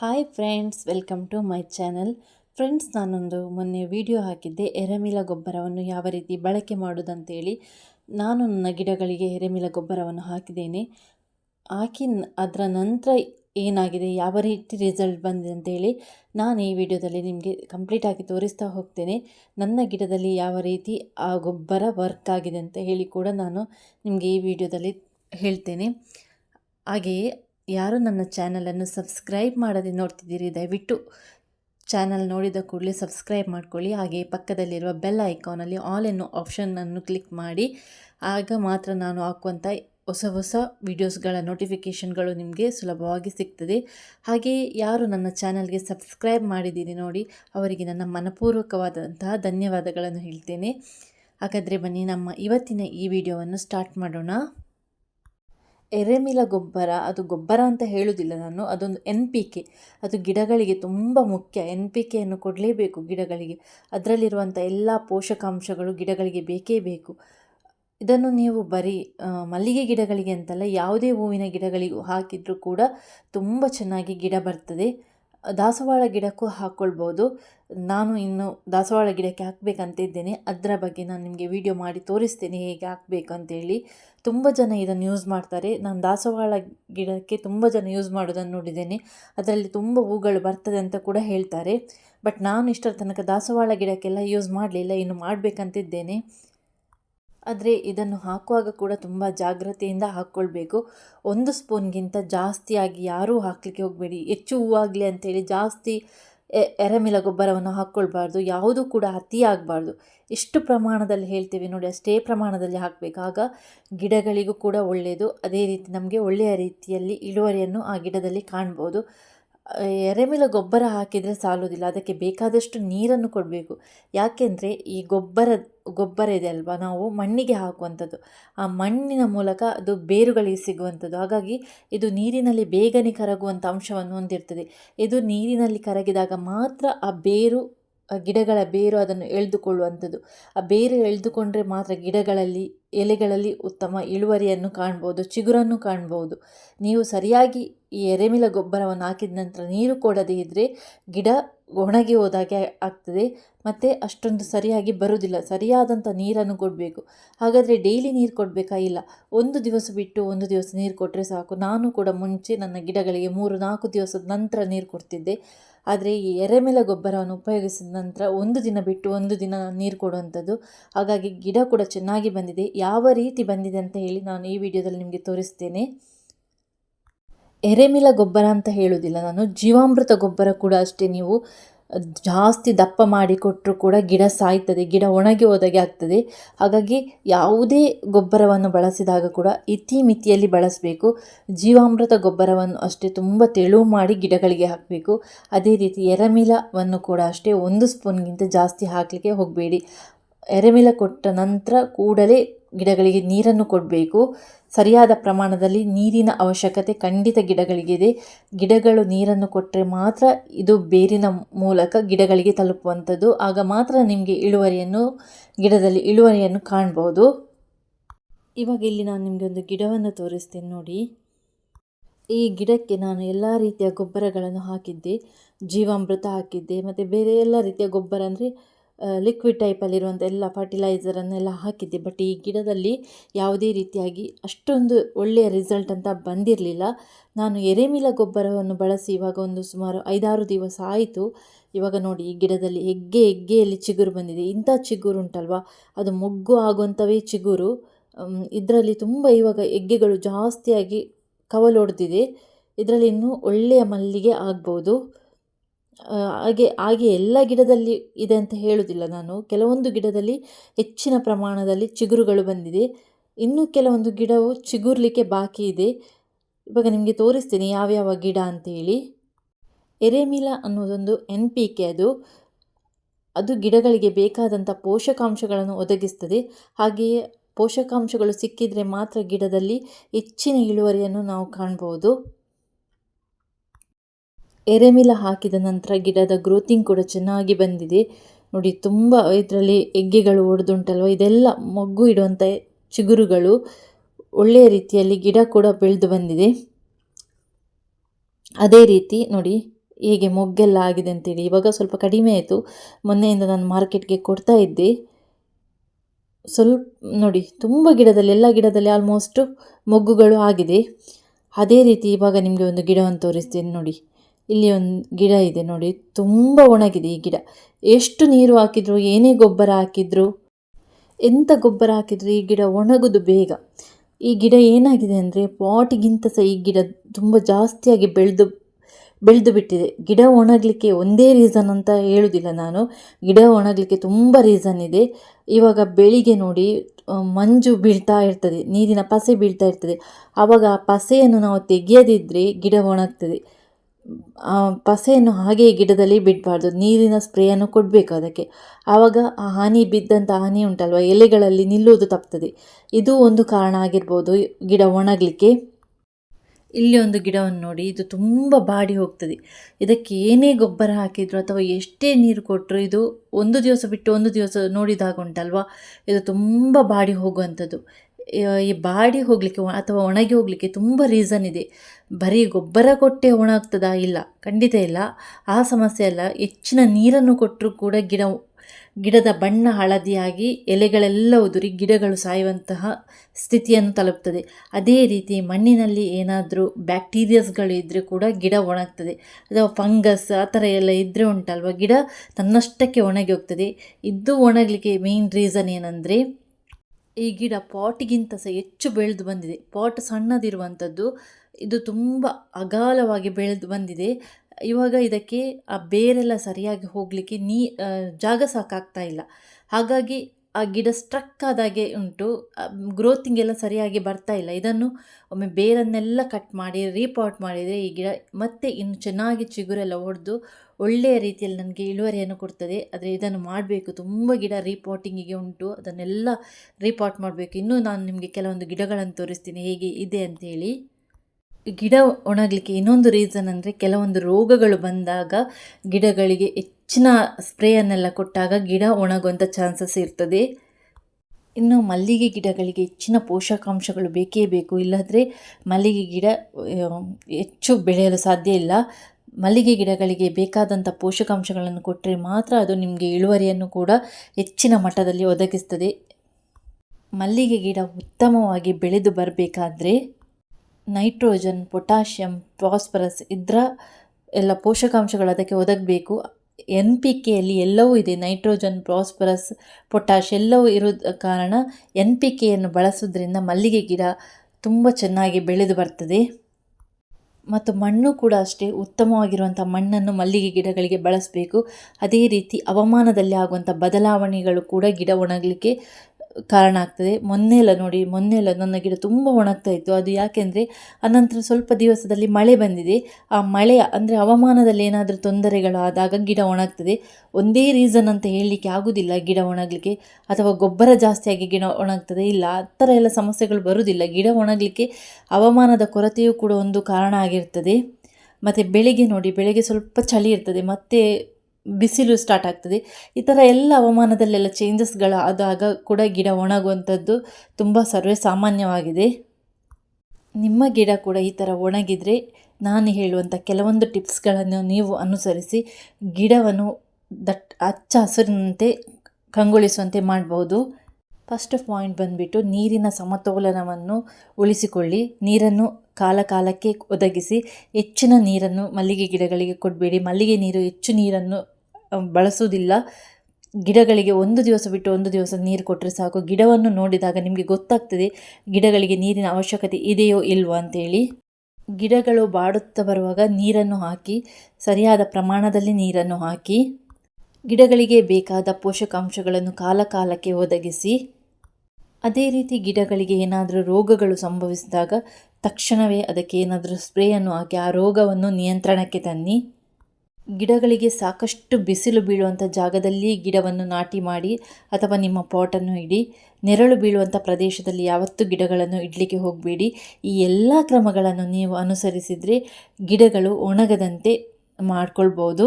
Hi friends welcome to my channel friends ನಾನೊಂದು ಮೊನ್ನೆ video ಹಾಕಿದ್ದೆ, ಎರೆಮಿಲ ಗೊಬ್ಬರವನ್ನು ಯಾವ ರೀತಿ ಬಳಕೆ ಮಾಡೋದಂತೇಳಿ. ನಾನು ನನ್ನ ಗಿಡಗಳಿಗೆ ಎರೆಮಿಲ ಗೊಬ್ಬರವನ್ನು ಹಾಕಿದ್ದೇನೆ. ಹಾಕಿ ಅದರ ನಂತರ ಏನಾಗಿದೆ, ಯಾವ ರೀತಿ ರಿಸಲ್ಟ್ ಬಂದಿದೆ ಅಂತೇಳಿ ನಾನು ಈ ವಿಡಿಯೋದಲ್ಲಿ ನಿಮಗೆ ಕಂಪ್ಲೀಟಾಗಿ ತೋರಿಸ್ತಾ ಹೋಗ್ತೇನೆ. ನನ್ನ ಗಿಡದಲ್ಲಿ ಯಾವ ರೀತಿ ಆ ಗೊಬ್ಬರ ವರ್ಕ್ ಆಗಿದೆ ಅಂತ ಹೇಳಿ ಕೂಡ ನಾನು ನಿಮಗೆ ಈ ವಿಡಿಯೋದಲ್ಲಿ ಹೇಳ್ತೇನೆ. ಹಾಗೆಯೇ ಯಾರು ನನ್ನ ಚಾನಲನ್ನು ಸಬ್ಸ್ಕ್ರೈಬ್ ಮಾಡದೆ ನೋಡ್ತಿದ್ದೀರಿ, ದಯವಿಟ್ಟು ಚಾನಲ್ ನೋಡಿದ ಕೂಡಲೇ ಸಬ್ಸ್ಕ್ರೈಬ್ ಮಾಡ್ಕೊಳ್ಳಿ. ಹಾಗೆ ಪಕ್ಕದಲ್ಲಿರುವ ಬೆಲ್ ಐಕಾನಲ್ಲಿ ಆಲ್ ಎನ್ನೋ ಆಪ್ಷನನ್ನು ಕ್ಲಿಕ್ ಮಾಡಿ. ಆಗ ಮಾತ್ರ ನಾನು ಹಾಕುವಂಥ ಹೊಸ ಹೊಸ ವಿಡಿಯೋಸ್ಗಳ ನೋಟಿಫಿಕೇಷನ್ಗಳು ನಿಮಗೆ ಸುಲಭವಾಗಿ ಸಿಗ್ತದೆ. ಹಾಗೆಯೇ ಯಾರು ನನ್ನ ಚಾನಲ್ಗೆ ಸಬ್ಸ್ಕ್ರೈಬ್ ಮಾಡಿದ್ದೀರಿ ನೋಡಿ, ಅವರಿಗೆ ನನ್ನ ಮನಪೂರ್ವಕವಾದಂತಹ ಧನ್ಯವಾದಗಳನ್ನು ಹೇಳ್ತೇನೆ. ಹಾಗಾದರೆ ಬನ್ನಿ, ನಮ್ಮ ಇವತ್ತಿನ ಈ ವಿಡಿಯೋವನ್ನು ಸ್ಟಾರ್ಟ್ ಮಾಡೋಣ. ಎರೆಮಿಲ ಗೊಬ್ಬರ, ಅದು ಗೊಬ್ಬರ ಅಂತ ಹೇಳುವುದಿಲ್ಲ ನಾನು, ಅದೊಂದು ಎನ್ ಪಿ ಕೆ, ಅದು ಗಿಡಗಳಿಗೆ ತುಂಬ ಮುಖ್ಯ, ಎನ್ ಪಿ ಕೆಯನ್ನು ಕೊಡಲೇಬೇಕು ಗಿಡಗಳಿಗೆ. ಅದರಲ್ಲಿರುವಂಥ ಎಲ್ಲ ಪೋಷಕಾಂಶಗಳು ಗಿಡಗಳಿಗೆ ಬೇಕೇ ಬೇಕು. ಇದನ್ನು ನೀವು ಬರೀ ಮಲ್ಲಿಗೆ ಗಿಡಗಳಿಗೆ ಅಂತಲ್ಲ, ಯಾವುದೇ ಹೂವಿನ ಗಿಡಗಳಿಗೂ ಹಾಕಿದರೂ ಕೂಡ ತುಂಬ ಚೆನ್ನಾಗಿ ಗಿಡ ಬರ್ತದೆ. ದಾಸವಾಳ ಗಿಡಕ್ಕೂ ಹಾಕ್ಕೊಳ್ಬೋದು ನಾನು ಇನ್ನು ದಾಸವಾಳ ಗಿಡಕ್ಕೆ ಹಾಕಬೇಕಂತ ಇದ್ದೇನೆ ಅದರ ಬಗ್ಗೆ ನಾನು ನಿಮಗೆ ವಿಡಿಯೋ ಮಾಡಿ ತೋರಿಸ್ತೇನೆ ಹೇಗೆ ಹಾಕಬೇಕು ಅಂತೇಳಿ ತುಂಬ ಜನ ಇದನ್ನು ಯೂಸ್ ಮಾಡ್ತಾರೆ. ನಾನು ದಾಸವಾಳ ಗಿಡಕ್ಕೆ ತುಂಬ ಜನ ಯೂಸ್ ಮಾಡೋದನ್ನು ನೋಡಿದ್ದೇನೆ. ಅದರಲ್ಲಿ ತುಂಬ ಹೂಗಳು ಬರ್ತದೆ ಅಂತ ಕೂಡ ಹೇಳ್ತಾರೆ. ಬಟ್ ನಾನು ಇಷ್ಟರ ತನಕ ದಾಸವಾಳ ಗಿಡಕ್ಕೆಲ್ಲ ಯೂಸ್ ಮಾಡಲಿಲ್ಲ. ಇನ್ನು ಮಾಡಬೇಕಂತಿದ್ದೇನೆ. ಆದರೆ ಇದನ್ನು ಹಾಕುವಾಗ ಕೂಡ ತುಂಬ ಜಾಗ್ರತೆಯಿಂದ ಹಾಕ್ಕೊಳ್ಬೇಕು ಒಂದು ಸ್ಪೂನ್ಗಿಂತ ಜಾಸ್ತಿಯಾಗಿ ಯಾರೂ ಹಾಕಲಿಕ್ಕೆ ಹೋಗಬೇಡಿ. ಹೆಚ್ಚು ಹೂವಾಗಲಿ ಅಂತೇಳಿ ಜಾಸ್ತಿ ಎರೆಮಿಲ ಗೊಬ್ಬರವನ್ನು ಹಾಕ್ಕೊಳ್ಬಾರ್ದು ಯಾವುದೂ ಕೂಡ ಅತಿ ಆಗಬಾರ್ದು. ಎಷ್ಟು ಪ್ರಮಾಣದಲ್ಲಿ ಹೇಳ್ತೀವಿ ನೋಡಿ, ಅಷ್ಟೇ ಪ್ರಮಾಣದಲ್ಲಿ ಹಾಕಬೇಕು. ಆಗ ಗಿಡಗಳಿಗೂ ಕೂಡ ಒಳ್ಳೆಯದು ಅದೇ ರೀತಿ ನಮಗೆ ಒಳ್ಳೆಯ ರೀತಿಯಲ್ಲಿ ಇಳುವರಿಯನ್ನು ಆ ಗಿಡದಲ್ಲಿ ಕಾಣ್ಬೋದು. ಎರೆಮಿಲ ಗೊಬ್ಬರ ಹಾಕಿದರೆ ಸಾಲೋದಿಲ್ಲ, ಅದಕ್ಕೆ ಬೇಕಾದಷ್ಟು ನೀರನ್ನು ಕೊಡಬೇಕು. ಯಾಕೆಂದರೆ ಈ ಗೊಬ್ಬರ ಗೊಬ್ಬರ ಇದೆ ಅಲ್ವಾ, ನಾವು ಮಣ್ಣಿಗೆ ಹಾಕುವಂಥದ್ದು. ಆ ಮಣ್ಣಿನ ಮೂಲಕ ಅದು ಬೇರುಗಳಿಗೆ ಸಿಗುವಂಥದ್ದು. ಹಾಗಾಗಿ ಇದು ನೀರಿನಲ್ಲಿ ಬೇಗನೆ ಕರಗುವಂಥ ಅಂಶವನ್ನು ಹೊಂದಿರ್ತದೆ. ಇದು ನೀರಿನಲ್ಲಿ ಕರಗಿದಾಗ ಮಾತ್ರ ಆ ಬೇರು ಗಿಡಗಳ ಬೇರು ಅದನ್ನು ಎಳೆದುಕೊಳ್ಳುವಂಥದ್ದು. ಆ ಬೇರು ಎಳೆದುಕೊಂಡ್ರೆ ಮಾತ್ರ ಗಿಡಗಳಲ್ಲಿ, ಎಲೆಗಳಲ್ಲಿ ಉತ್ತಮ ಇಳುವರಿಯನ್ನು ಕಾಣ್ಬೋದು, ಚಿಗುರನ್ನು ಕಾಣ್ಬೋದು. ನೀವು ಸರಿಯಾಗಿ ಈ ಎರೆಮಿಲ ಗೊಬ್ಬರವನ್ನು ಹಾಕಿದ ನಂತರ ನೀರು ಕೊಡದೇ ಇದ್ದರೆ ಗಿಡ ಒಣಗಿ ಹೋದಾಗೆ ಆಗ್ತದೆ, ಮತ್ತು ಅಷ್ಟೊಂದು ಸರಿಯಾಗಿ ಬರುವುದಿಲ್ಲ. ಸರಿಯಾದಂಥ ನೀರನ್ನು ಕೊಡಬೇಕು. ಹಾಗಾದರೆ ಡೈಲಿ ನೀರು ಕೊಡಬೇಕಾ? ಇಲ್ಲ. ಒಂದು ದಿವಸ ಬಿಟ್ಟು ಒಂದು ದಿವಸ ನೀರು ಕೊಟ್ಟರೆ ಸಾಕು. ನಾನು ಕೂಡ ಮುಂಚೆ ನನ್ನ ಗಿಡಗಳಿಗೆ ಮೂರು ನಾಲ್ಕು ದಿವಸದ ನಂತರ ನೀರು ಕೊಡ್ತಿದ್ದೆ. ಆದರೆ ಈ ಎರೆಮೆಲ ಗೊಬ್ಬರವನ್ನು ಉಪಯೋಗಿಸಿದ ನಂತರ ಒಂದು ದಿನ ಬಿಟ್ಟು ಒಂದು ದಿನ ನೀರು ಕೊಡುವಂಥದ್ದು. ಹಾಗಾಗಿ ಗಿಡ ಕೂಡ ಚೆನ್ನಾಗಿ ಬಂದಿದೆ. ಯಾವ ರೀತಿ ಬಂದಿದೆ ಅಂತ ಹೇಳಿ ನಾನು ಈ ವಿಡಿಯೋದಲ್ಲಿ ನಿಮಗೆ ತೋರಿಸ್ತೇನೆ. ಎರೆಮಿಲ ಗೊಬ್ಬರ ಅಂತ ಹೇಳುವುದಿಲ್ಲ ನಾನು. ಜೀವಾಮೃತ ಗೊಬ್ಬರ ಕೂಡ ಅಷ್ಟೇ ನೀವು ಜಾಸ್ತಿ ದಪ್ಪ ಮಾಡಿ ಕೊಟ್ಟರು ಕೂಡ ಗಿಡ ಸಾಯ್ತದೆ, ಗಿಡ ಒಣಗಿ ಹೋದಾಗೆ ಆಗ್ತದೆ. ಹಾಗಾಗಿ ಯಾವುದೇ ಗೊಬ್ಬರವನ್ನು ಬಳಸಿದಾಗ ಕೂಡ ಇತಿಮಿತಿಯಲ್ಲಿ ಬಳಸಬೇಕು. ಜೀವಾಮೃತ ಗೊಬ್ಬರವನ್ನು ಅಷ್ಟೇ ತುಂಬ ತೆಳು ಮಾಡಿ ಗಿಡಗಳಿಗೆ ಹಾಕಬೇಕು. ಅದೇ ರೀತಿ ಎರೆಮಿಲವನ್ನು ಕೂಡ ಅಷ್ಟೇ ಒಂದು ಸ್ಪೂನ್ಗಿಂತ ಜಾಸ್ತಿ ಹಾಕಲಿಕ್ಕೆ ಹೋಗಬೇಡಿ. ಎರೆಮಿಲ ಕೊಟ್ಟ ನಂತರ ಕೂಡಲೇ ಗಿಡಗಳಿಗೆ ನೀರನ್ನು ಕೊಡಬೇಕು. ಸರಿಯಾದ ಪ್ರಮಾಣದಲ್ಲಿ ನೀರಿನ ಅವಶ್ಯಕತೆ ಖಂಡಿತ ಗಿಡಗಳಿಗಿದೆ. ಗಿಡಗಳು ನೀರನ್ನು ಕೊಟ್ಟರೆ ಮಾತ್ರ ಇದು ಬೇರಿನ ಮೂಲಕ ಗಿಡಗಳಿಗೆ ತಲುಪುವಂಥದ್ದು. ಆಗ ಮಾತ್ರ ನಿಮಗೆ ಇಳುವರಿಯನ್ನು, ಗಿಡದಲ್ಲಿ ಇಳುವರಿಯನ್ನು ಕಾಣ್ಬೋದು. ಇವಾಗ ಇಲ್ಲಿ ನಾನು ನಿಮಗೆ ಒಂದು ಗಿಡವನ್ನು ತೋರಿಸ್ತೇನೆ ನೋಡಿ. ಈ ಗಿಡಕ್ಕೆ ನಾನು ಎಲ್ಲ ರೀತಿಯ ಗೊಬ್ಬರಗಳನ್ನು ಹಾಕಿದ್ದೆ. ಜೀವಾಮೃತ ಹಾಕಿದ್ದೆ, ಮತ್ತು ಬೇರೆ ಎಲ್ಲ ರೀತಿಯ ಗೊಬ್ಬರ ಅಂದರೆ ಲಿಕ್ವಿಡ್ ಟೈಪಲ್ಲಿರುವಂಥ ಎಲ್ಲ ಫರ್ಟಿಲೈಸರನ್ನೆಲ್ಲ ಹಾಕಿದ್ದೆ. ಬಟ್ ಈ ಗಿಡದಲ್ಲಿ ಯಾವುದೇ ರೀತಿಯಾಗಿ ಅಷ್ಟೊಂದು ಒಳ್ಳೆಯ ರಿಸಲ್ಟ್ ಅಂತ ಬಂದಿರಲಿಲ್ಲ. ನಾನು ಎರೆಮಿಲ ಗೊಬ್ಬರವನ್ನು ಬಳಸಿ ಇವಾಗ ಒಂದು ಸುಮಾರು ಐದಾರು ದಿವಸ ಆಯಿತು. ಇವಾಗ ನೋಡಿ, ಈ ಗಿಡದಲ್ಲಿ ಹೆಗ್ಗೆ ಹೆಗ್ಗೆಯಲ್ಲಿ ಚಿಗುರು ಬಂದಿದೆ. ಇಂಥ ಚಿಗುರು ಉಂಟಲ್ವಾ? ಅದು ಮೊಗ್ಗು ಆಗುವಂಥವೇ ಚಿಗುರು. ಇದರಲ್ಲಿ ತುಂಬ ಇವಾಗ ಹೆಗ್ಗೆಗಳು ಜಾಸ್ತಿಯಾಗಿ ಕವಲೊಡೆದಿದೆ. ಇದರಲ್ಲಿ ಇನ್ನೂ ಒಳ್ಳೆಯ ಮಲ್ಲಿಗೆ ಆಗ್ಬೋದು. ಹಾಗೆ ಹಾಗೆ ಎಲ್ಲ ಗಿಡದಲ್ಲಿ ಇದೆ ಅಂತ ಹೇಳುವುದಿಲ್ಲ ನಾನು. ಕೆಲವೊಂದು ಗಿಡದಲ್ಲಿ ಹೆಚ್ಚಿನ ಪ್ರಮಾಣದಲ್ಲಿ ಚಿಗುರುಗಳು ಬಂದಿದೆ. ಇನ್ನೂ ಕೆಲವೊಂದು ಗಿಡವು ಚಿಗುರ್ಲಿಕ್ಕೆ ಬಾಕಿ ಇದೆ. ಇವಾಗ ನಿಮಗೆ ತೋರಿಸ್ತೀನಿ ಯಾವ್ಯಾವ ಗಿಡ ಅಂತೇಳಿ ಎರೆಮಿಲ ಅನ್ನೋದೊಂದು ಎನ್ ಪಿ ಕೆ ಅದು. ಅದು ಗಿಡಗಳಿಗೆ ಬೇಕಾದಂಥ ಪೋಷಕಾಂಶಗಳನ್ನು ಒದಗಿಸ್ತದೆ. ಹಾಗೆಯೇ ಪೋಷಕಾಂಶಗಳು ಸಿಕ್ಕಿದರೆ ಮಾತ್ರ ಗಿಡದಲ್ಲಿ ಹೆಚ್ಚಿನ ಇಳುವರಿಯನ್ನು ನಾವು ಕಾಣ್ಬೋದು. ಎರೆಮಿಲ ಹಾಕಿದ ನಂತರ ಗಿಡದ ಗ್ರೋತಿಂಗ್ ಕೂಡ ಚೆನ್ನಾಗಿ ಬಂದಿದೆ. ನೋಡಿ, ತುಂಬ ಇದರಲ್ಲಿ ಎಗ್ಗೆಗಳು ಒಡೆದುಂಟಲ್ವ? ಇದೆಲ್ಲ ಮೊಗ್ಗು ಇಡುವಂಥ ಚಿಗುರುಗಳು. ಒಳ್ಳೆಯ ರೀತಿಯಲ್ಲಿ ಗಿಡ ಕೂಡ ಬೆಳೆದು ಬಂದಿದೆ. ಅದೇ ರೀತಿ, ನೋಡಿ, ಹೇಗೆ ಮೊಗ್ಗೆಲ್ಲ ಆಗಿದೆ ಅಂತೇಳಿ. ಇವಾಗ ಸ್ವಲ್ಪ ಕಡಿಮೆ ಆಯಿತು. ಮೊನ್ನೆಯಿಂದ ನಾನು ಮಾರ್ಕೆಟ್ಗೆ ಕೊಡ್ತಾ ಇದ್ದೆ. ಸ್ವಲ್ಪ, ನೋಡಿ, ತುಂಬ ಗಿಡದಲ್ಲಿ, ಎಲ್ಲ ಗಿಡದಲ್ಲಿ ಆಲ್ಮೋಸ್ಟು ಮೊಗ್ಗುಗಳು ಆಗಿದೆ. ಅದೇ ರೀತಿ ಇವಾಗ ನಿಮಗೆ ಒಂದು ಗಿಡವನ್ನು ತೋರಿಸ್ತೇನೆ, ನೋಡಿ. ಇಲ್ಲಿ ಒಂದು ಗಿಡ ಇದೆ ನೋಡಿ, ತುಂಬ ಒಣಗಿದೆ ಈ ಗಿಡ. ಎಷ್ಟು ನೀರು ಹಾಕಿದ್ರು, ಏನೇ ಗೊಬ್ಬರ ಹಾಕಿದ್ರು ಎಂಥ ಗೊಬ್ಬರ ಹಾಕಿದ್ರು ಈ ಗಿಡ ಒಣಗೋದು ಬೇಗ. ಈ ಗಿಡ ಏನಾಗಿದೆ ಅಂದರೆ, ಪಾಟಿಗಿಂತ ಸಹ ಈ ಗಿಡ ತುಂಬ ಜಾಸ್ತಿಯಾಗಿ ಬೆಳೆದು ಬೆಳೆದು ಬಿಟ್ಟಿದೆ. ಗಿಡ ಒಣಗಲಿಕ್ಕೆ ಒಂದೇ ರೀಸನ್ ಅಂತ ಹೇಳುವುದಿಲ್ಲ ನಾನು. ಗಿಡ ಒಣಗಲಿಕ್ಕೆ ತುಂಬ ರೀಸನ್ ಇದೆ. ಇವಾಗ ಬೆಳಿಗ್ಗೆ ನೋಡಿ ಮಂಜು ಬೀಳ್ತಾ ಇರ್ತದೆ, ನೀರಿನ ಪಸೆ ಬೀಳ್ತಾ ಇರ್ತದೆ. ಆವಾಗ ಆ ಪಸೆಯನ್ನು ನಾವು ತೆಗೆಯದಿದ್ದರೆ ಗಿಡ ಒಣಗ್ತದೆ. ಪಸೆಯನ್ನು ಹಾಗೆ ಗಿಡದಲ್ಲಿ ಬಿಡಬಾರ್ದು. ನೀರಿನ ಸ್ಪ್ರೇಯನ್ನು ಕೊಡಬೇಕು ಅದಕ್ಕೆ. ಆವಾಗ ಆ ಹನಿ ಬಿದ್ದಂಥ ಹಾನಿ ಉಂಟಲ್ವ? ಎಲೆಗಳಲ್ಲಿ ನಿಲ್ಲುವುದು ತಪ್ತದೆ. ಇದು ಒಂದು ಕಾರಣ ಆಗಿರ್ಬೋದು. ಗಿಡ ಒಣಗಲಿಕ್ಕೆ. ಇಲ್ಲಿ ಒಂದು ಗಿಡವನ್ನು ನೋಡಿ, ಇದು ತುಂಬ ಬಾಡಿ ಹೋಗ್ತದೆ. ಇದಕ್ಕೆ ಏನೇ ಗೊಬ್ಬರ ಹಾಕಿದ್ರು ಅಥವಾ ಎಷ್ಟೇ ನೀರು ಕೊಟ್ಟರು ಇದು ಒಂದು ದಿವಸ ಬಿಟ್ಟು ಒಂದು ದಿವಸ ನೋಡಿದಾಗ ಉಂಟಲ್ವಾ? ಇದು ತುಂಬ ಬಾಡಿ ಹೋಗುವಂಥದ್ದು. ಈ- ಈ ಬಾಡಿ ಹೋಗಲಿಕ್ಕೆ ಅಥವಾ ಒಣಗಿ ಹೋಗಲಿಕ್ಕೆ ತುಂಬ ರೀಸನ್ ಇದೆ. ಬರೀ ಗೊಬ್ಬರ ಕೊಟ್ಟೆ ಒಣಗ್ತದಾ? ಇಲ್ಲ, ಖಂಡಿತ ಇಲ್ಲ. ಆ ಸಮಸ್ಯೆ ಅಲ್ಲ. ಹೆಚ್ಚಿನ ನೀರನ್ನು ಕೊಟ್ಟರೂ ಕೂಡ ಗಿಡ, ಗಿಡದ ಬಣ್ಣ ಹಳದಿಯಾಗಿ ಎಲೆಗಳೆಲ್ಲ ಉದುರಿ ಗಿಡಗಳು ಸಾಯುವಂತಹ ಸ್ಥಿತಿಯನ್ನು ತಲುಪ್ತದೆ. ಅದೇ ರೀತಿ ಮಣ್ಣಿನಲ್ಲಿ ಏನಾದರೂ ಬ್ಯಾಕ್ಟೀರಿಯಸ್ಗಳು ಇದ್ದರೆ ಕೂಡ ಗಿಡ ಒಣಗ್ತದೆ. ಅಥವಾ ಫಂಗಸ್, ಆ ಥರ ಎಲ್ಲ ಇದ್ದರೆ ಉಂಟಲ್ವ? ಗಿಡ ತನ್ನಷ್ಟಕ್ಕೆ ಒಣಗಿ ಹೋಗ್ತದೆ. ಇದು ಒಣಗಲಿಕ್ಕೆ ಮೇನ್ ರೀಸನ್ ಏನಂದರೆ ಈ ಗಿಡ ಪಾಟ್ಗಿಂತ ಸಹ ಹೆಚ್ಚು ಬೆಳೆದು ಬಂದಿದೆ. ಪಾಟ್ ಸಣ್ಣದಿರುವಂಥದ್ದು ಇದು ತುಂಬ ಅಗಾಲವಾಗಿ ಬೆಳೆದು ಬಂದಿದೆ. ಇವಾಗ ಇದಕ್ಕೆ, ಆ ಬೇರೆಲ್ಲ ಸರಿಯಾಗಿ ಹೋಗಲಿಕ್ಕೆ ನೀ ಜಾಗ ಸಾಕಾಗ್ತಾ ಇಲ್ಲ. ಹಾಗಾಗಿ ಆ ಗಿಡ ಸ್ಟ್ರಕ್ ಆದಾಗೆ ಉಂಟು. ಗ್ರೋತಿಂಗ್ ಎಲ್ಲ ಸರಿಯಾಗಿ ಬರ್ತಾ ಇಲ್ಲ. ಇದನ್ನು ಒಮ್ಮೆ ಬೇರನ್ನೆಲ್ಲ ಕಟ್ ಮಾಡಿ ರೀಪಾಟ್ ಮಾಡಿದರೆ ಈ ಗಿಡ ಮತ್ತೆ ಇನ್ನು ಚೆನ್ನಾಗಿ ಚಿಗುರೆಲ್ಲ ಹೊಡೆದು ಒಳ್ಳೆಯ ರೀತಿಯಲ್ಲಿ ನನಗೆ ಇಳುವರಿಯನ್ನು ಕೊಡ್ತದೆ. ಆದರೆ ಇದನ್ನು ಮಾಡಬೇಕು. ತುಂಬ ಗಿಡ ರೀಪಾಟಿಂಗಿಗೆ ಉಂಟು. ಅದನ್ನೆಲ್ಲ ರೀಪಾಟ್ ಮಾಡಬೇಕು. ಇನ್ನೂ ನಾನು ನಿಮಗೆ ಕೆಲವೊಂದು ಗಿಡಗಳನ್ನು ತೋರಿಸ್ತೀನಿ. ಹೇಗೆ ಇದೆ ಅಂತೇಳಿ ಗಿಡ ಒಣಗಲಿಕ್ಕೆ ಇನ್ನೊಂದು ರೀಸನ್ ಅಂದರೆ ಕೆಲವೊಂದು ರೋಗಗಳು ಬಂದಾಗ ಗಿಡಗಳಿಗೆ ಹೆಚ್ಚಿನ ಸ್ಪ್ರೇಯನ್ನೆಲ್ಲ ಕೊಟ್ಟಾಗ ಗಿಡ ಒಣಗುವಂಥ ಚಾನ್ಸಸ್ ಇರ್ತದೆ. ಇನ್ನು ಮಲ್ಲಿಗೆ ಗಿಡಗಳಿಗೆ ಹೆಚ್ಚಿನ ಪೋಷಕಾಂಶಗಳು ಬೇಕೇ ಬೇಕು. ಇಲ್ಲದ್ರೆ ಮಲ್ಲಿಗೆ ಗಿಡ ಹೆಚ್ಚು ಬೆಳೆಯಲು ಸಾಧ್ಯ ಇಲ್ಲ. ಮಲ್ಲಿಗೆ ಗಿಡಗಳಿಗೆ ಬೇಕಾದಂಥ ಪೋಷಕಾಂಶಗಳನ್ನು ಕೊಟ್ಟರೆ ಮಾತ್ರ ಅದು ನಿಮಗೆ ಇಳುವರಿಯನ್ನು ಕೂಡ ಹೆಚ್ಚಿನ ಮಟ್ಟದಲ್ಲಿ ಒದಗಿಸ್ತದೆ. ಮಲ್ಲಿಗೆ ಗಿಡ ಉತ್ತಮವಾಗಿ ಬೆಳೆದು ಬರಬೇಕಾದ್ರೆ ನೈಟ್ರೋಜನ್, ಪೊಟ್ಯಾಷಿಯಂ, ಫಾಸ್ಫರಸ್ ಇದರ ಎಲ್ಲ ಪೋಷಕಾಂಶಗಳು ಅದಕ್ಕೆ ಒದಗಬೇಕು. ಎನ್ ಪಿ ಕೆಯಲ್ಲಿ ಎಲ್ಲವೂ ಇದೆ. ನೈಟ್ರೋಜನ್, ಫಾಸ್ಫರಸ್, ಪೊಟ್ಯಾಷ್ ಎಲ್ಲವೂ ಇರೋದ ಕಾರಣ ಎನ್ ಪಿ ಕೆಯನ್ನು ಬಳಸೋದ್ರಿಂದ ಮಲ್ಲಿಗೆ ಗಿಡ ತುಂಬ ಚೆನ್ನಾಗಿ ಬೆಳೆದು ಬರ್ತದೆ. ಮತ್ತು ಮಣ್ಣು ಕೂಡ ಅಷ್ಟೇ ಉತ್ತಮವಾಗಿರುವಂಥ ಮಣ್ಣನ್ನು ಮಲ್ಲಿಗೆ ಗಿಡಗಳಿಗೆ ಬಳಸಬೇಕು. ಅದೇ ರೀತಿ ಹವಾಮಾನದಲ್ಲಿ ಆಗುವಂಥ ಬದಲಾವಣೆಗಳು ಕೂಡ ಗಿಡ ಒಣಗಲಿಕ್ಕೆ ಕಾರಣ ಆಗ್ತದೆ. ಮೊನ್ನೆ ಎಲ್ಲ ನೋಡಿ, ಮೊನ್ನೆ ಎಲ್ಲ ನನ್ನ ಗಿಡ ತುಂಬ ಒಣಗ್ತಾ ಇತ್ತು. ಅದು ಯಾಕೆಂದರೆ ಅನಂತರ ಸ್ವಲ್ಪ ದಿವಸದಲ್ಲಿ ಮಳೆ ಬಂದಿದೆ. ಆ ಮಳೆಯ ಅಂದರೆ ಹವಾಮಾನದಲ್ಲಿ ಏನಾದರೂ ತೊಂದರೆಗಳು ಆದಾಗ ಗಿಡ ಒಣಗ್ತದೆ. ಒಂದೇ ರೀಸನ್ ಅಂತ ಹೇಳಲಿಕ್ಕೆ ಆಗೋದಿಲ್ಲ ಗಿಡ ಒಣಗಲಿಕ್ಕೆ. ಅಥವಾ ಗೊಬ್ಬರ ಜಾಸ್ತಿಯಾಗಿ ಗಿಡ ಒಣಗ್ತದೆ. ಇಲ್ಲ, ಆ ಥರ ಎಲ್ಲ ಸಮಸ್ಯೆಗಳು ಬರುವುದಿಲ್ಲ ಗಿಡ ಒಣಗಲಿಕ್ಕೆ ಹವಾಮಾನದ ಕೊರತೆಯೂ ಕೂಡ ಒಂದು ಕಾರಣ ಆಗಿರ್ತದೆ. ಮತ್ತು ಬೆಳಿಗ್ಗೆ ನೋಡಿ, ಬೆಳಿಗ್ಗೆ ಸ್ವಲ್ಪ ಚಳಿ ಇರ್ತದೆ. ಮತ್ತು ಬಿಸಿಲು ಸ್ಟಾರ್ಟ್ ಆಗ್ತದೆ. ಈ ಥರ ಎಲ್ಲ ಹವಾಮಾನದಲ್ಲೆಲ್ಲ ಚೇಂಜಸ್ಗಳು ಆದಾಗ ಕೂಡ ಗಿಡ ಒಣಗುವಂಥದ್ದು ತುಂಬ ಸರ್ವೇ ಸಾಮಾನ್ಯವಾಗಿದೆ. ನಿಮ್ಮ ಗಿಡ ಕೂಡ ಈ ಥರ ಒಣಗಿದರೆ ನಾನು ಹೇಳುವಂಥ ಕೆಲವೊಂದು ಟಿಪ್ಸ್ಗಳನ್ನು ನೀವು ಅನುಸರಿಸಿ ಗಿಡವನ್ನು ದಟ್ ಹಚ್ಚ ಹಸಿರಿನಂತೆ ಕಂಗೊಳಿಸುವಂತೆ ಮಾಡ್ಬೋದು. ಫಸ್ಟ್ ಪಾಯಿಂಟ್ ಬಂದುಬಿಟ್ಟು ನೀರಿನ ಸಮತೋಲನವನ್ನು ಉಳಿಸಿಕೊಳ್ಳಿ. ನೀರನ್ನು ಕಾಲ ಕಾಲಕ್ಕೆ ಒದಗಿಸಿ ಹೆಚ್ಚಿನ ನೀರನ್ನು ಮಲ್ಲಿಗೆ ಗಿಡಗಳಿಗೆ ಕೊಡಬೇಡಿ. ಮಲ್ಲಿಗೆ ನೀರು ಹೆಚ್ಚು ನೀರನ್ನು ಬಳಸುವುದಿಲ್ಲ. ಗಿಡಗಳಿಗೆ ಒಂದು ದಿವಸ ಬಿಟ್ಟು ಒಂದು ದಿವಸ ನೀರು ಕೊಟ್ಟರೆ ಸಾಕು. ಗಿಡವನ್ನು ನೋಡಿದಾಗ ನಿಮಗೆ ಗೊತ್ತಾಗ್ತದೆ, ಗಿಡಗಳಿಗೆ ನೀರಿನ ಅವಶ್ಯಕತೆ ಇದೆಯೋ ಇಲ್ವೋ ಅಂತೇಳಿ. ಗಿಡಗಳು ಬಾಡುತ್ತಾ ಬರುವಾಗ ನೀರನ್ನು ಹಾಕಿ, ಸರಿಯಾದ ಪ್ರಮಾಣದಲ್ಲಿ ನೀರನ್ನು ಹಾಕಿ, ಗಿಡಗಳಿಗೆ ಬೇಕಾದ ಪೋಷಕಾಂಶಗಳನ್ನು ಕಾಲಕಾಲಕ್ಕೆ ಒದಗಿಸಿ, ಅದೇ ರೀತಿ ಗಿಡಗಳಿಗೆ ಏನಾದರೂ ರೋಗಗಳು ಸಂಭವಿಸಿದಾಗ ತಕ್ಷಣವೇ ಅದಕ್ಕೆ ಏನಾದರೂ ಸ್ಪ್ರೇಯನ್ನು ಹಾಕಿ ಆ ರೋಗವನ್ನು ನಿಯಂತ್ರಣಕ್ಕೆ ತನ್ನಿ. ಗಿಡಗಳಿಗೆ ಸಾಕಷ್ಟು ಬಿಸಿಲು ಬೀಳುವಂಥ ಜಾಗದಲ್ಲಿ ಗಿಡವನ್ನು ನಾಟಿ ಮಾಡಿ ಅಥವಾ ನಿಮ್ಮ ಪಾಟನ್ನು ಇಡಿ. ನೆರಳು ಬೀಳುವಂಥ ಪ್ರದೇಶದಲ್ಲಿ ಯಾವತ್ತೂ ಗಿಡಗಳನ್ನು ಇಡಲಿಕ್ಕೆ ಹೋಗಬೇಡಿ. ಈ ಎಲ್ಲ ಕ್ರಮಗಳನ್ನು ನೀವು ಅನುಸರಿಸಿದರೆ ಗಿಡಗಳು ಒಣಗದಂತೆ ಮಾಡ್ಕೊಳ್ಬೋದು.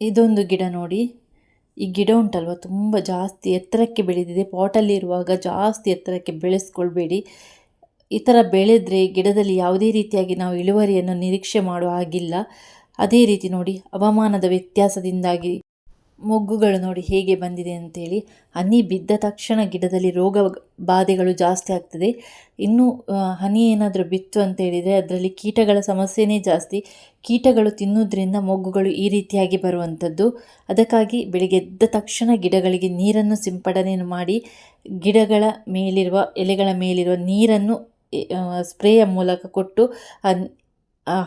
ಇದೊಂದು ಗಿಡ ನೋಡಿ. ಈ ಗಿಡ ಉಂಟಲ್ವ? ತುಂಬ ಜಾಸ್ತಿ ಎತ್ತರಕ್ಕೆ ಬೆಳೆದಿದೆ. ಪಾಟಲ್ಲಿರುವಾಗ ಜಾಸ್ತಿ ಎತ್ತರಕ್ಕೆ ಬೆಳೆಸ್ಕೊಳ್ಬೇಡಿ. ಈ ಥರ ಬೆಳೆದ್ರೆ ಗಿಡದಲ್ಲಿ ಯಾವುದೇ ರೀತಿಯಾಗಿ ನಾವು ಇಳುವರಿಯನ್ನು ನಿರೀಕ್ಷೆ ಮಾಡುವ ಹಾಗಿಲ್ಲ. ಅದೇ ರೀತಿ ನೋಡಿ, ಹವಾಮಾನದ ವ್ಯತ್ಯಾಸದಿಂದಾಗಿ ಮೊಗ್ಗುಗಳು ನೋಡಿ ಹೇಗೆ ಬಂದಿದೆ ಅಂತೇಳಿ. ಹನಿ ಬಿದ್ದ ತಕ್ಷಣ ಗಿಡದಲ್ಲಿ ರೋಗ ಬಾಧೆಗಳು ಜಾಸ್ತಿ ಆಗ್ತದೆ. ಇನ್ನು ಹನಿ ಏನಾದರೂ ಬಿತ್ತು ಅಂತ ಹೇಳಿದರೆ ಅದರಲ್ಲಿ ಕೀಟಗಳ ಸಮಸ್ಯೆನೇ ಜಾಸ್ತಿ. ಕೀಟಗಳು ತಿನ್ನೋದ್ರಿಂದ ಮೊಗ್ಗುಗಳು ಈ ರೀತಿಯಾಗಿ ಬರುವಂಥದ್ದು. ಅದಕ್ಕಾಗಿ ಬೆಳಿಗ್ಗೆ ಎದ್ದ ತಕ್ಷಣ ಗಿಡಗಳಿಗೆ ನೀರನ್ನು ಸಿಂಪಡಣೆ ಮಾಡಿ, ಗಿಡಗಳ ಮೇಲಿರುವ ಎಲೆಗಳ ಮೇಲಿರುವ ನೀರನ್ನು ಸ್ಪ್ರೇಯ ಮೂಲಕ ಕೊಟ್ಟು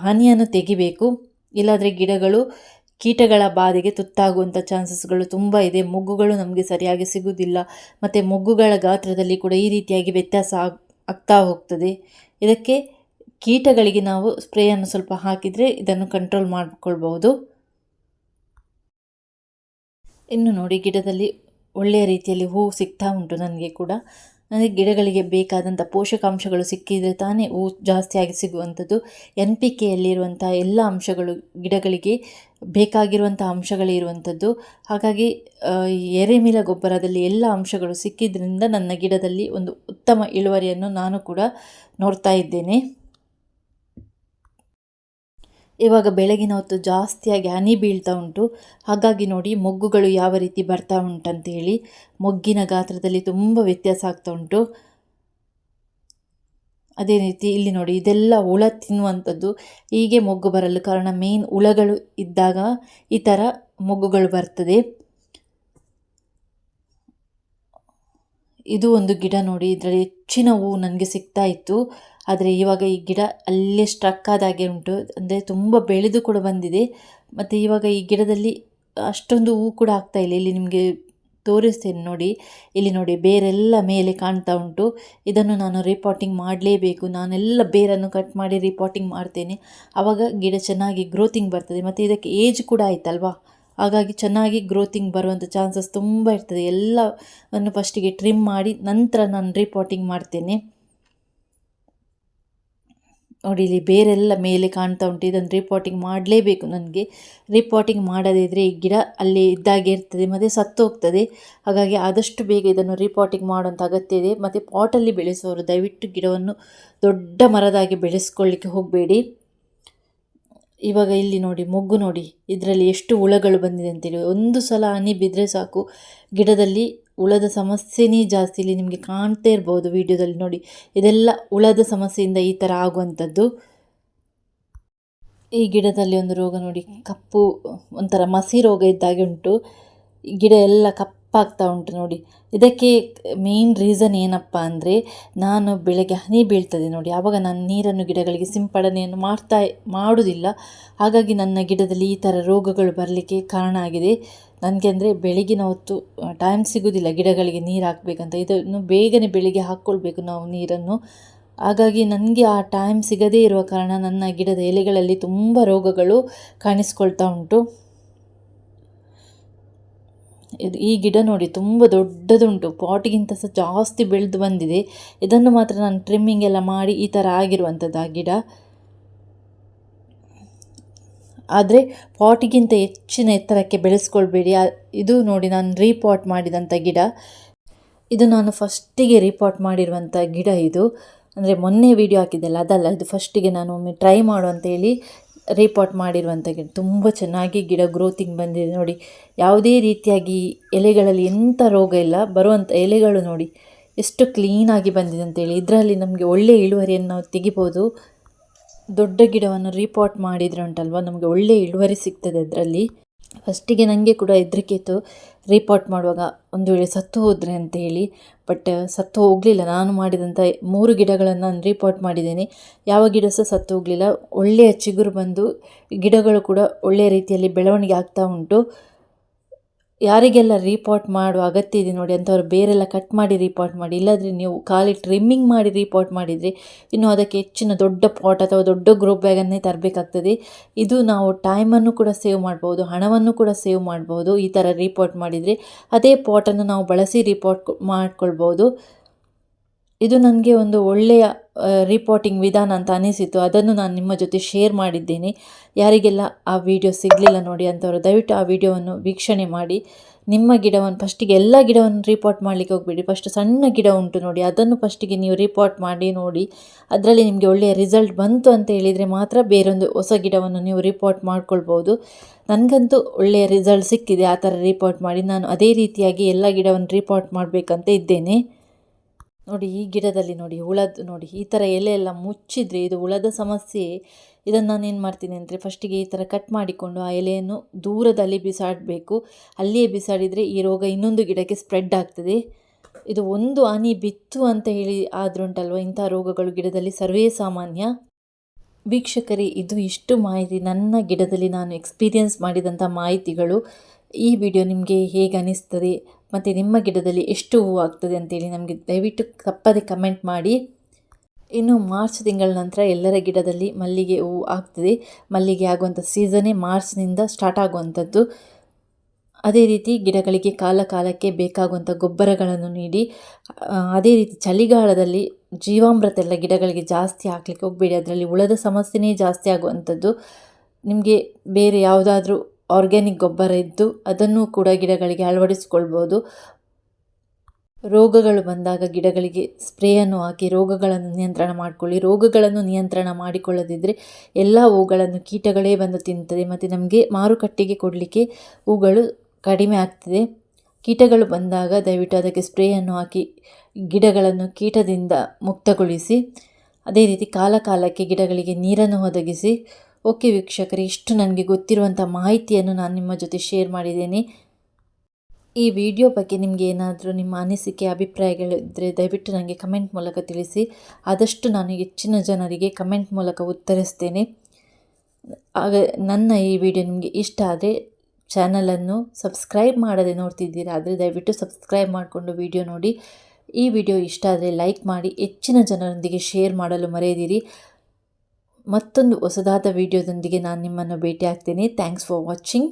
ಹನಿಯನ್ನು ತೆಗಿಬೇಕು. ಇಲ್ಲಾದರೆ ಗಿಡಗಳು ಕೀಟಗಳ ಬಾಧೆಗೆ ತುತ್ತಾಗುವಂಥ ಚಾನ್ಸಸ್ಗಳು ತುಂಬ ಇದೆ. ಮೊಗ್ಗುಗಳು ನಮಗೆ ಸರಿಯಾಗಿ ಸಿಗುವುದಿಲ್ಲ. ಮತ್ತು ಮೊಗ್ಗುಗಳ ಗಾತ್ರದಲ್ಲಿ ಕೂಡ ಈ ರೀತಿಯಾಗಿ ವ್ಯತ್ಯಾಸ ಆಗ್, ಆಗ್ತಾ ಹೋಗ್ತದೆ. ಇದಕ್ಕೆ ಕೀಟಗಳಿಗೆ ನಾವು ಸ್ಪ್ರೇಯನ್ನು ಸ್ವಲ್ಪ ಹಾಕಿದರೆ ಇದನ್ನು ಕಂಟ್ರೋಲ್ ಮಾಡಿಕೊಳ್ಬಹುದು. ಇನ್ನು ನೋಡಿ, ಗಿಡದಲ್ಲಿ ಒಳ್ಳೆಯ ರೀತಿಯಲ್ಲಿ ಹೂವು ಸಿಗ್ತಾ ಉಂಟು ನನಗೆ ಕೂಡ. ನನಗೆ ಗಿಡಗಳಿಗೆ ಬೇಕಾದಂಥ ಪೋಷಕಾಂಶಗಳು ಸಿಕ್ಕಿದರೆ ತಾನೇ ಹೂ ಜಾಸ್ತಿಯಾಗಿ ಸಿಗುವಂಥದ್ದು. ಎನ್ ಪಿ ಕೆಯಲ್ಲಿರುವಂಥ ಎಲ್ಲ ಅಂಶಗಳು ಗಿಡಗಳಿಗೆ ಬೇಕಾಗಿರುವಂಥ ಅಂಶಗಳೇ ಇರುವಂಥದ್ದು. ಹಾಗಾಗಿ ಎರೆಮಿಲ ಗೊಬ್ಬರದಲ್ಲಿ ಎಲ್ಲ ಅಂಶಗಳು ಸಿಕ್ಕಿದ್ರಿಂದ ನನ್ನ ಗಿಡದಲ್ಲಿ ಒಂದು ಉತ್ತಮ ಇಳುವರಿಯನ್ನು ನಾನು ಕೂಡ ನೋಡ್ತಾ ಇದ್ದೇನೆ. ಇವಾಗ ಬೆಳಗಿನ ಹೊತ್ತು ಜಾಸ್ತಿಯಾಗಿ ಹನಿ ಬೀಳ್ತಾ ಉಂಟು. ಹಾಗಾಗಿ ನೋಡಿ ಮೊಗ್ಗುಗಳು ಯಾವ ರೀತಿ ಬರ್ತಾ ಉಂಟಂತೇಳಿ ಮೊಗ್ಗಿನ ಗಾತ್ರದಲ್ಲಿ ತುಂಬ ವ್ಯತ್ಯಾಸ ಆಗ್ತಾ ಉಂಟು. ಅದೇ ರೀತಿ ಇಲ್ಲಿ ನೋಡಿ ಇದೆಲ್ಲ ಹುಳ ತಿನ್ನುವಂಥದ್ದು. ಹೀಗೆ ಮೊಗ್ಗು ಬರಲು ಕಾರಣ ಮೇನ್ ಹುಳಗಳು ಇದ್ದಾಗ ಈ ಥರ ಮೊಗ್ಗುಗಳು ಬರ್ತದೆ. ಇದು ಒಂದು ಗಿಡ ನೋಡಿ, ಇದರಲ್ಲಿ ಹೆಚ್ಚಿನ ಹೂವು ನನಗೆ ಸಿಗ್ತಾ ಇತ್ತು. ಆದರೆ ಇವಾಗ ಈ ಗಿಡ ಅಲ್ಲೇ ಸ್ಟ್ರಕ್ ಆದಾಗೆ ಉಂಟು. ಅಂದರೆ ತುಂಬ ಬೆಳೆದು ಕೂಡ ಬಂದಿದೆ. ಮತ್ತು ಇವಾಗ ಈ ಗಿಡದಲ್ಲಿ ಅಷ್ಟೊಂದು ಹೂ ಕೂಡ ಆಗ್ತಾ ಇಲ್ಲ. ಇಲ್ಲಿ ನಿಮಗೆ ತೋರಿಸ್ತೇನೆ ನೋಡಿ. ಇಲ್ಲಿ ನೋಡಿ, ಬೇರೆಲ್ಲ ಮೇಲೆ ಕಾಣ್ತಾ ಉಂಟು. ಇದನ್ನು ನಾನು ರಿಪೋರ್ಟಿಂಗ್ ಮಾಡಲೇಬೇಕು. ನಾನೆಲ್ಲ ಬೇರನ್ನು ಕಟ್ ಮಾಡಿ ರಿಪೋರ್ಟಿಂಗ್ ಮಾಡ್ತೇನೆ. ಆವಾಗ ಗಿಡ ಚೆನ್ನಾಗಿ ಗ್ರೋತಿಂಗ್ ಬರ್ತದೆ. ಮತ್ತು ಇದಕ್ಕೆ ಏಜ್ ಕೂಡ ಆಯ್ತಲ್ವಾ? ಹಾಗಾಗಿ ಚೆನ್ನಾಗಿ ಗ್ರೋತಿಂಗ್ ಬರುವಂಥ ಚಾನ್ಸಸ್ ತುಂಬ ಇರ್ತದೆ. ಎಲ್ಲವನ್ನು ಫಸ್ಟಿಗೆ ಟ್ರಿಮ್ ಮಾಡಿ ನಂತರ ನಾನು ರಿಪೋರ್ಟಿಂಗ್ ಮಾಡ್ತೇನೆ. ನೋಡಿ, ಇಲ್ಲಿ ಬೇರೆಲ್ಲ ಮೇಲೆ ಕಾಣ್ತಾ ಉಂಟು. ಇದನ್ನು ರಿಪೋರ್ಟಿಂಗ್ ಮಾಡಲೇಬೇಕು ನನಗೆ. ರಿಪಾಟಿಂಗ್ ಮಾಡದೇ ಇದ್ದರೆ ಈ ಗಿಡ ಅಲ್ಲಿ ಇದ್ದಾಗೆ ಇರ್ತದೆ, ಮತ್ತು ಸತ್ತು ಹೋಗ್ತದೆ. ಹಾಗಾಗಿ ಆದಷ್ಟು ಬೇಗ ಇದನ್ನು ರಿಪೋರ್ಟಿಂಗ್ ಮಾಡುವಂಥ ಅಗತ್ಯ ಇದೆ. ಮತ್ತು ಪಾಟಲ್ಲಿ ಬೆಳೆಸೋರು, ದಯವಿಟ್ಟು ಗಿಡವನ್ನು ದೊಡ್ಡ ಮರದಾಗಿ ಬೆಳೆಸ್ಕೊಳ್ಳಿಕ್ಕೆ ಹೋಗಬೇಡಿ. ಇವಾಗ ಇಲ್ಲಿ ನೋಡಿ, ಮೊಗ್ಗು ನೋಡಿ. ಇದರಲ್ಲಿ ಎಷ್ಟು ಹುಳಗಳು ಬಂದಿದೆ ಅಂತೇಳಿ ಒಂದು ಸಲ ಹನಿ ಬಿದ್ದರೆ ಸಾಕು. ಗಿಡದಲ್ಲಿ ಹುಳದ ಸಮಸ್ಯೆನೇ ಜಾಸ್ತಿ ಇಲ್ಲಿ ನಿಮಗೆ ಕಾಣ್ತಾ ಇರ್ಬೋದು ವಿಡಿಯೋದಲ್ಲಿ ನೋಡಿ. ಇದೆಲ್ಲ ಉಳದ ಸಮಸ್ಯೆಯಿಂದ ಈ ಥರ ಆಗುವಂಥದ್ದು. ಈ ಗಿಡದಲ್ಲಿ ಒಂದು ರೋಗ ನೋಡಿ, ಕಪ್ಪು, ಒಂಥರ ಮಸಿ ರೋಗ ಇದ್ದಾಗೆ ಉಂಟು. ಗಿಡ ಎಲ್ಲ ಕಪ್ಪಾಗ್ತಾ ಉಂಟು ನೋಡಿ. ಇದಕ್ಕೆ ಮೇನ್ ರೀಸನ್ ಏನಪ್ಪ ಅಂದರೆ, ನಾನು ಬೆಳಗ್ಗೆ ಹನಿ ಬೀಳ್ತದೆ ನೋಡಿ. ಆವಾಗ ನಾನು ನೀರನ್ನು ಗಿಡಗಳಿಗೆ ಸಿಂಪಡಣೆಯನ್ನು ಮಾಡ್ತಾ ಮಾಡುವುದಿಲ್ಲ ಹಾಗಾಗಿ ನನ್ನ ಗಿಡದಲ್ಲಿ ಈ ಥರ ರೋಗಗಳು ಬರಲಿಕ್ಕೆ ಕಾರಣ ಆಗಿದೆ. ನನಗೆ ಅಂದರೆ ಬೆಳಗಿನ ಹೊತ್ತು ಟೈಮ್ ಸಿಗೋದಿಲ್ಲ ಗಿಡಗಳಿಗೆ ನೀರು ಹಾಕಬೇಕಂತ. ಇದನ್ನು ಬೇಗನೆ ಬೆಳಿಗ್ಗೆ ಹಾಕ್ಕೊಳ್ಬೇಕು ನಾವು ನೀರನ್ನು. ಹಾಗಾಗಿ ನನಗೆ ಆ ಟೈಮ್ ಸಿಗದೇ ಇರುವ ಕಾರಣ ನನ್ನ ಗಿಡದ ಎಲೆಗಳಲ್ಲಿ ತುಂಬ ರೋಗಗಳು ಕಾಣಿಸ್ಕೊಳ್ತಾ ಉಂಟು. ಇದು ಈ ಗಿಡ ನೋಡಿ ತುಂಬ ದೊಡ್ಡದುಂಟು. ಪಾಟ್ಗಿಂತ ಸಹ ಜಾಸ್ತಿ ಬೆಳೆದು ಬಂದಿದೆ. ಇದನ್ನು ಮಾತ್ರ ನಾನು ಟ್ರಿಮ್ಮಿಂಗ್ ಎಲ್ಲ ಮಾಡಿ ಈ ಥರ ಆಗಿರುವಂಥದ್ದು ಆ ಗಿಡ. ಆದರೆ ಪಾಟಿಗಿಂತ ಹೆಚ್ಚಿನ ಎತ್ತರಕ್ಕೆ ಬೆಳೆಸ್ಕೊಳ್ಬೇಡಿ. ಇದು ನೋಡಿ ನಾನು ರೀಪಾಟ್ ಮಾಡಿದಂಥ ಗಿಡ. ಇದು ನಾನು ಫಸ್ಟಿಗೆ ರೀಪಾಟ್ ಮಾಡಿರುವಂಥ ಗಿಡ ಇದು. ಅಂದರೆ ಮೊನ್ನೆ ವಿಡಿಯೋ ಹಾಕಿದ್ದಲ್ಲ ಅದಲ್ಲ, ಇದು ಫಸ್ಟಿಗೆ ನಾನು ಒಮ್ಮೆ ಟ್ರೈ ಮಾಡು ಅಂತೇಳಿ ರೀಪಾಟ್ ಮಾಡಿರುವಂಥ ಗಿಡ. ತುಂಬ ಚೆನ್ನಾಗಿ ಗಿಡ ಗ್ರೋತಿಂಗ್ ಬಂದಿದೆ ನೋಡಿ. ಯಾವುದೇ ರೀತಿಯಾಗಿ ಎಲೆಗಳಲ್ಲಿ ಎಂಥ ರೋಗ ಇಲ್ಲ ಬರುವಂಥ ಎಲೆಗಳು ನೋಡಿ. ಎಷ್ಟು ಕ್ಲೀನಾಗಿ ಬಂದಿದೆ ಅಂತೇಳಿ ಇದರಲ್ಲಿ ನಮಗೆ ಒಳ್ಳೆಯ ಇಳುವರಿಯನ್ನು ನಾವು ತೆಗಿಬೋದು. ದೊಡ್ಡ ಗಿಡವನ್ನು ರೀಪಾಟ್ ಮಾಡಿದರೆ ಉಂಟಲ್ವ ನಮಗೆ ಒಳ್ಳೆಯ ಇಳುವರಿ ಸಿಗ್ತದೆ ಅದರಲ್ಲಿ. ಫಸ್ಟಿಗೆ ನನಗೆ ಕೂಡ ಹೆದರಿಕೆ ಇತ್ತು ರೀಪಾಟ್ ಮಾಡುವಾಗ ಒಂದು ವೇಳೆ ಸತ್ತು ಹೋದರೆ ಅಂತ ಹೇಳಿ ಬಟ್ ಸತ್ತು ಹೋಗಲಿಲ್ಲ. ನಾನು ಮಾಡಿದಂಥ ಮೂರು ಗಿಡಗಳನ್ನು ನಾನು ರೀಪಾಟ್ ಮಾಡಿದ್ದೇನೆ. ಯಾವ ಗಿಡ ಸಹ ಸತ್ತು ಹೋಗಲಿಲ್ಲ. ಒಳ್ಳೆಯ ಚಿಗುರು ಬಂದು ಗಿಡಗಳು ಕೂಡ ಒಳ್ಳೆಯ ರೀತಿಯಲ್ಲಿ ಬೆಳವಣಿಗೆ ಆಗ್ತಾ ಉಂಟು. ಯಾರಿಗೆಲ್ಲ ರಿಪೋರ್ಟ್ ಮಾಡುವ ಅಗತ್ಯ ಇದೆ ನೋಡಿ, ಅಂಥವ್ರು ಬೇರೆಲ್ಲ ಕಟ್ ಮಾಡಿ ರಿಪೋರ್ಟ್ ಮಾಡಿ. ಇಲ್ಲಾಂದರೆ ನೀವು ಖಾಲಿ ಟ್ರಿಮ್ಮಿಂಗ್ ಮಾಡಿ ರಿಪೋರ್ಟ್ ಮಾಡಿದರೆ ಇನ್ನು ಅದಕ್ಕೆ ಹೆಚ್ಚಿನ ದೊಡ್ಡ ಪಾಟ್ ಅಥವಾ ದೊಡ್ಡ ಗ್ರೋ ಬ್ಯಾಗನ್ನೇ ತರಬೇಕಾಗ್ತದೆ. ಇದು ನಾವು ಟೈಮನ್ನು ಕೂಡ ಸೇವ್ ಮಾಡ್ಬೋದು, ಹಣವನ್ನು ಕೂಡ ಸೇವ್ ಮಾಡ್ಬೋದು ಈ ಥರ ರಿಪೋರ್ಟ್ ಮಾಡಿದರೆ. ಅದೇ ಪಾಟನ್ನು ನಾವು ಬಳಸಿ ರಿಪೋರ್ಟ್ ಮಾಡ್ಕೊಳ್ಬೋದು. ಇದು ನನಗೆ ಒಂದು ಒಳ್ಳೆಯ ರಿಪೋರ್ಟಿಂಗ್ ವಿಧಾನ ಅಂತ ಅನಿಸಿತು ಅದನ್ನು ನಾನು ನಿಮ್ಮ ಜೊತೆ ಶೇರ್ ಮಾಡಿದ್ದೇನೆ. ಯಾರಿಗೆಲ್ಲ ಆ ವಿಡಿಯೋ ಸಿಗಲಿಲ್ಲ ನೋಡಿ ಅಂಥವರು ದಯವಿಟ್ಟು ಆ ವಿಡಿಯೋವನ್ನು ವೀಕ್ಷಣೆ ಮಾಡಿ. ನಿಮ್ಮ ಗಿಡವನ್ನು ಫಸ್ಟಿಗೆ ಎಲ್ಲ ಗಿಡವನ್ನು ರಿಪೋರ್ಟ್ ಮಾಡಲಿಕ್ಕೆ ಹೋಗಬೇಡಿ. ಫಸ್ಟ್ ಸಣ್ಣ ಗಿಡ ಉಂಟು ನೋಡಿ, ಅದನ್ನು ಫಸ್ಟಿಗೆ ನೀವು ರಿಪೋರ್ಟ್ ಮಾಡಿ, ನೋಡಿ. ಅದರಲ್ಲಿ ನಿಮಗೆ ಒಳ್ಳೆಯ ರಿಸಲ್ಟ್ ಬಂತು ಅಂತ ಹೇಳಿದರೆ ಮಾತ್ರ ಬೇರೊಂದು ಹೊಸ ಗಿಡವನ್ನು ನೀವು ರಿಪೋರ್ಟ್ ಮಾಡ್ಕೊಳ್ಬೋದು. ನನಗಂತೂ ಒಳ್ಳೆಯ ರಿಸಲ್ಟ್ ಸಿಕ್ಕಿದೆ ಆ ಥರ ರಿಪೋರ್ಟ್ ಮಾಡಿ. ನಾನು ಅದೇ ರೀತಿಯಾಗಿ ಎಲ್ಲ ಗಿಡವನ್ನು ರಿಪೋರ್ಟ್ ಮಾಡಬೇಕಂತ ಇದ್ದೇನೆ. ನೋಡಿ, ಈ ಗಿಡದಲ್ಲಿ ನೋಡಿ ಹುಳದ್ದು ನೋಡಿ, ಈ ಥರ ಎಲೆ ಎಲ್ಲ ಮುಚ್ಚಿದರೆ ಇದು ಹುಳದ ಸಮಸ್ಯೆ. ಇದನ್ನು ನಾನು ಏನು ಮಾಡ್ತೀನಿ ಅಂದರೆ ಫಸ್ಟಿಗೆ ಈ ಥರ ಕಟ್ ಮಾಡಿಕೊಂಡು ಆ ಎಲೆಯನ್ನು ದೂರದಲ್ಲಿ ಬಿಸಾಡಬೇಕು. ಅಲ್ಲಿಯೇ ಬಿಸಾಡಿದರೆ ಈ ರೋಗ ಇನ್ನೊಂದು ಗಿಡಕ್ಕೆ ಸ್ಪ್ರೆಡ್ ಆಗ್ತದೆ. ಇದು ಒಂದು ಹನಿ ಬಿತ್ತು ಅಂತ ಹೇಳಿ ಆದ್ರುಂಟಲ್ವ ಇಂಥ ರೋಗಗಳು ಗಿಡದಲ್ಲಿ? ಸರ್ವೇ ಸಾಮಾನ್ಯ. ವೀಕ್ಷಕರೇ, ಇದು ಇಷ್ಟು ಮಾಹಿತಿ ನನ್ನ ಗಿಡದಲ್ಲಿ ನಾನು ಎಕ್ಸ್ಪೀರಿಯನ್ಸ್ ಮಾಡಿದಂಥ ಮಾಹಿತಿಗಳು. ಈ ವಿಡಿಯೋ ನಿಮಗೆ ಹೇಗೆ ಅನಿಸ್ತದೆ? ಮತ್ತು ನಿಮ್ಮ ಗಿಡದಲ್ಲಿ ಎಷ್ಟು ಹೂವು ಆಗ್ತದೆ ಅಂತೇಳಿ ನಮಗೆ ದಯವಿಟ್ಟು ತಪ್ಪದೆ ಕಮೆಂಟ್ ಮಾಡಿ. ಇನ್ನು ಮಾರ್ಚ್ ತಿಂಗಳ ನಂತರ ಎಲ್ಲರ ಗಿಡದಲ್ಲಿ ಮಲ್ಲಿಗೆ ಹೂವು ಆಗ್ತದೆ. ಮಲ್ಲಿಗೆ ಆಗುವಂಥ ಸೀಸನೇ ಮಾರ್ಚ್ನಿಂದ ಸ್ಟಾರ್ಟ್ ಆಗುವಂಥದ್ದು. ಅದೇ ರೀತಿ ಗಿಡಗಳಿಗೆ ಕಾಲ ಕಾಲಕ್ಕೆ ಬೇಕಾಗುವಂಥ ಗೊಬ್ಬರಗಳನ್ನು ನೀಡಿ. ಅದೇ ರೀತಿ ಚಳಿಗಾಲದಲ್ಲಿ ಜೀವಾಮೃತ ಎಲ್ಲ ಗಿಡಗಳಿಗೆ ಜಾಸ್ತಿ ಹಾಕಲಿಕ್ಕೆ ಹೋಗಬೇಡಿ. ಅದರಲ್ಲಿ ಹುಳದ ಸಮಸ್ಯೆನೇ ಜಾಸ್ತಿ ಆಗುವಂಥದ್ದು. ನಿಮಗೆ ಬೇರೆ ಯಾವುದಾದ್ರೂ ಆರ್ಗ್ಯಾನಿಕ್ ಗೊಬ್ಬರ ಇದ್ದು ಅದನ್ನು ಕೂಡ ಗಿಡಗಳಿಗೆ ಅಳವಡಿಸಿಕೊಳ್ಬೋದು. ರೋಗಗಳು ಬಂದಾಗ ಗಿಡಗಳಿಗೆ ಸ್ಪ್ರೇಯನ್ನು ಹಾಕಿ ರೋಗಗಳನ್ನು ನಿಯಂತ್ರಣ ಮಾಡಿಕೊಳ್ಳಿ. ರೋಗಗಳನ್ನು ನಿಯಂತ್ರಣ ಮಾಡಿಕೊಳ್ಳದಿದ್ದರೆ ಎಲ್ಲ ಹೂಗಳನ್ನು ಕೀಟಗಳೇ ಬಂದು ತಿಂತದೆ ಮತ್ತು ನಮಗೆ ಮಾರುಕಟ್ಟೆಗೆ ಕೊಡಲಿಕ್ಕೆ ಹೂಗಳು ಕಡಿಮೆ ಆಗ್ತದೆ. ಕೀಟಗಳು ಬಂದಾಗ ದಯವಿಟ್ಟು ಅದಕ್ಕೆ ಸ್ಪ್ರೇಯನ್ನು ಹಾಕಿ ಗಿಡಗಳನ್ನು ಕೀಟದಿಂದ ಮುಕ್ತಗೊಳಿಸಿ, ಅದೇ ರೀತಿ ಕಾಲ ಕಾಲಕ್ಕೆ ಗಿಡಗಳಿಗೆ ನೀರನ್ನು ಒದಗಿಸಿ ಓಕೆ ವೀಕ್ಷಕರೇ, ಇಷ್ಟು ನನಗೆ ಗೊತ್ತಿರುವಂಥ ಮಾಹಿತಿಯನ್ನು ನಾನು ನಿಮ್ಮ ಜೊತೆ ಶೇರ್ ಮಾಡಿದ್ದೇನೆ. ಈ ವಿಡಿಯೋ ಬಗ್ಗೆ ನಿಮಗೆ ಏನಾದರೂ ನಿಮ್ಮ ಅನಿಸಿಕೆ ಅಭಿಪ್ರಾಯಗಳಿದ್ದರೆ ದಯವಿಟ್ಟು ನನಗೆ ಕಮೆಂಟ್ ಮೂಲಕ ತಿಳಿಸಿ. ಆದಷ್ಟು ನಾನು ಹೆಚ್ಚಿನ ಜನರಿಗೆ ಕಮೆಂಟ್ ಮೂಲಕ ಉತ್ತರಿಸ್ತೇನೆ. ಆಗ ನನ್ನ ಈ ವಿಡಿಯೋ ನಿಮಗೆ ಇಷ್ಟ ಆದರೆ ಚಾನಲನ್ನು ಸಬ್ಸ್ಕ್ರೈಬ್ ಮಾಡದೆ ನೋಡ್ತಿದ್ದೀರಾ ಆದರೆ ದಯವಿಟ್ಟು ಸಬ್ಸ್ಕ್ರೈಬ್ ಮಾಡಿಕೊಂಡು ವಿಡಿಯೋ ನೋಡಿ. ಈ ವಿಡಿಯೋ ಇಷ್ಟ ಆದರೆ ಲೈಕ್ ಮಾಡಿ, ಹೆಚ್ಚಿನ ಜನರೊಂದಿಗೆ ಶೇರ್ ಮಾಡಲು ಮರೆಯದಿರಿ. ಮತ್ತೊಂದು ಹೊಸದಾದ ವಿಡಿಯೋದೊಂದಿಗೆ ನಾನು ನಿಮ್ಮನ್ನು ಭೇಟಿ ಆಗ್ತೀನಿ ಥ್ಯಾಂಕ್ಸ್ ಫಾರ್ ವಾಚಿಂಗ್